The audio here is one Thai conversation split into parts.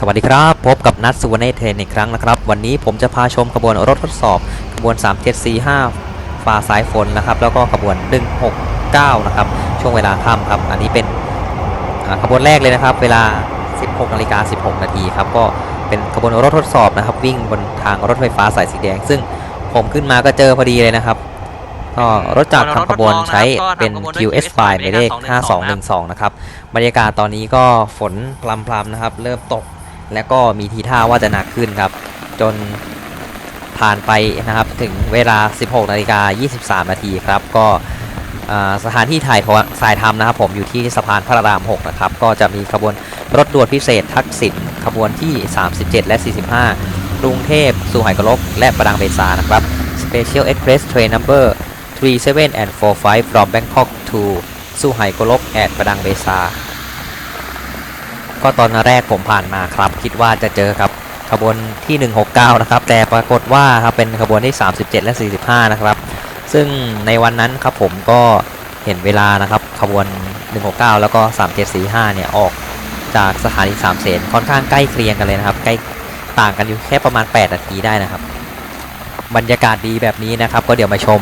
สวัสดีครับ พบกับนัทสุวรรณเทนอีกครั้งนะครับ วันนี้ผมจะพาชมขบวนรถทดสอบขบวน 3745 ฝ่าสายฝนนะครับ แล้วก็ขบวน 169 นะครับ ช่วงเวลาค่ำครับ อันนี้เป็นขบวนแรกเลยนะครับ เวลา 16นาฬิกา16 นาทีครับ ก็เป็นขบวนรถทดสอบนะครับ วิ่งบนทางรถไฟฟ้าสายสีแดง ซึ่งผมขึ้นมาก็เจอพอดีเลยนะครับก็รถจากทางขบวนใช้เป็น QS5 หมายเลข 5212 นะครับ บรรยากาศตอนนี้ก็ฝนพรำๆนะครับ เริ่มตก และก็มีทีท่าว่าจะหนักขึ้นครับ จนผ่านไปนะครับถึงเวลา 16นาฬิกา23 นาทีครับ ก็สถานที่ถ่ายทสายทำนะครับ ผมอยู่ที่สะพานพระราม 6 นะครับ ก็จะมีขบวนรถด่วนพิเศษทักษิณขบวนที่ 37 และ 45 กรุงเทพสุไหงกลก และประดังเบซานะครับ Special Express Train Number 37 and 45 from Bangkok to สุไหงโกลก at ประดังเบซา ก็ตอนแรกผมผ่านมาครับ คิดว่าจะเจอครับขบวนที่ 169 นะครับ แต่ปรากฏว่าครับเป็นขบวนที่ 37 และ 45 นะครับ ซึ่งในวันนั้นครับผมก็เห็นเวลานะครับขบวน 169 แล้วก็ 3745 เนี่ยออกจากสถานีสามเสนค่อนข้างใกล้เคียงกันเลยนะครับใกล้ต่างกันอยู่แค่ประมาณ 8 นาทีได้นะครับ บรรยากาศดีแบบนี้นะครับ ก็เดี๋ยวมาชม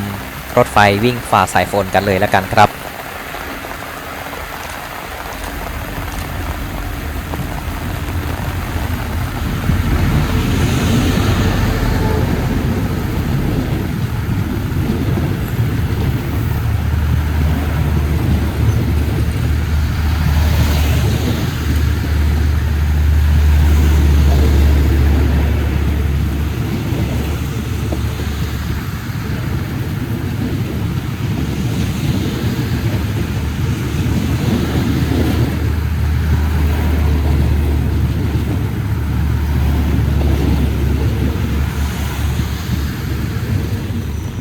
รถไฟวิ่งฝ่าสายฝนกันเลยแล้วกันครับ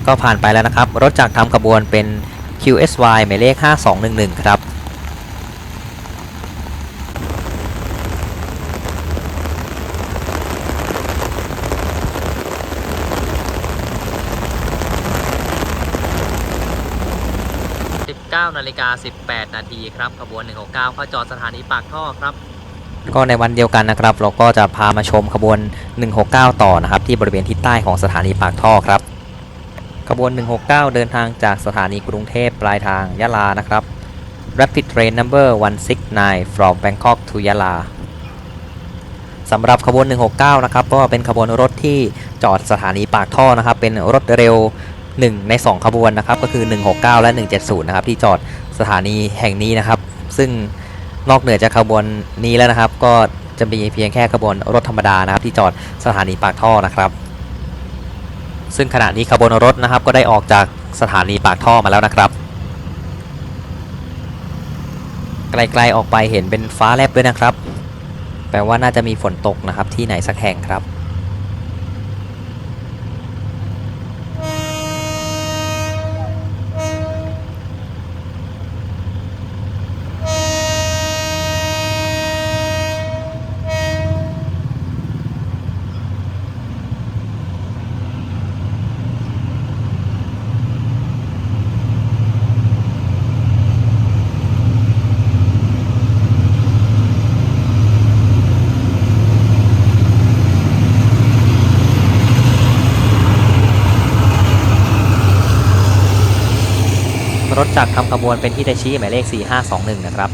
ก็ผ่านไปแล้วนะครับ รถจากทำขบวนเป็น QSY หมายเลข 5211 ครับ9นาฬิกา 18 นาทีครับ ขบวน 169 เข้าจอดสถานีปากท่อครับ ก็ในวันเดียวกันนะครับ เราก็จะพามาชมขบวน 169 ต่อนะครับ ที่บริเวณทิศใต้ของสถานีปากท่อครับ ขบวน 169 เดินทางจากสถานีกรุงเทพปลายทางยะลานะครับ Rapid Train Number 169 from Bangkok to Yala สำหรับขบวน 169 นะครับก็เป็นขบวนรถที่จอดสถานีปากท่อนะครับ เป็นรถเร็ว 1 ใน 2 ขบวนนะครับ ก็คือ 169 และ 170 นะครับ ที่จอดสถานีแห่งนี้นะครับ ซึ่งนอกเหนือจากขบวนนี้แล้วนะครับ ก็จะมีเพียงแค่ขบวนรถธรรมดานะครับ ที่จอดสถานีปากท่อนะครับ ซึ่งขณะนี้ขบวนรถนะครับก็ได้ออกจากสถานีปากท่อมาแล้วนะครับ ไกลๆออกไปเห็นเป็นฟ้าแลบด้วยนะครับ แปลว่าน่าจะมีฝนตกนะครับที่ไหนสักแห่งครับ รถจักรทำขบวนเป็นฮิตาชิหมายเลข 4521 นะครับ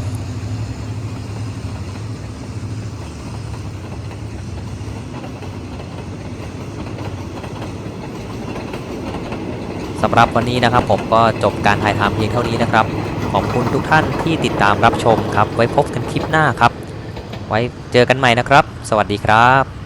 สำหรับวันนี้นะครับผมก็จบการถ่ายทำเพียงเท่านี้นะครับ ขอบคุณทุกท่านที่ติดตามรับชมครับ ไว้พบกันคลิปหน้าครับ ไว้เจอกันใหม่นะครับ สวัสดีครับ